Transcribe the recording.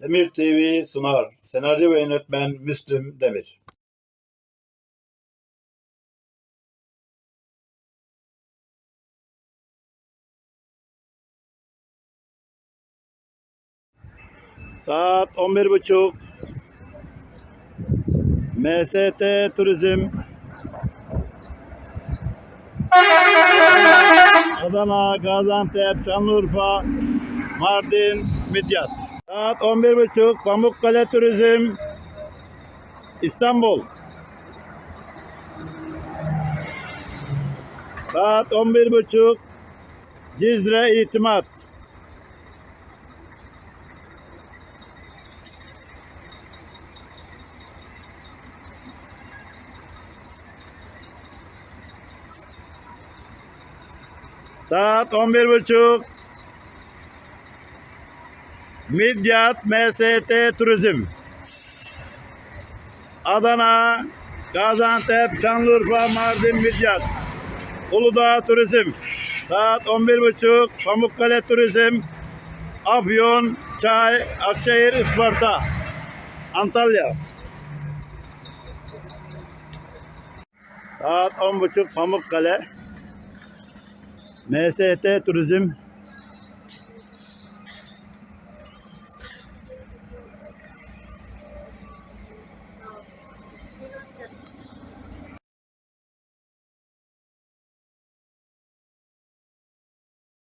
Demir TV sunar. Senaryo ve yönetmen Müslüm Demir. Saat 11.30 MST Turizm Adana, Gaziantep, Şanlıurfa, Mardin, Midyat. Saat 11.30 Pamukkale Turizm İstanbul. Saat 11.30 Cizre İtimat. Saat 11.30 Midyat MST Turizm. Adana, Gaziantep, Şanlıurfa, Mardin, Midyat. Uludağ Turizm. Saat 11.30 Pamukkale Turizm. Afyon, Çay, Akçayır, Isparta. Antalya. Saat 10.30 Pamukkale. MST Turizm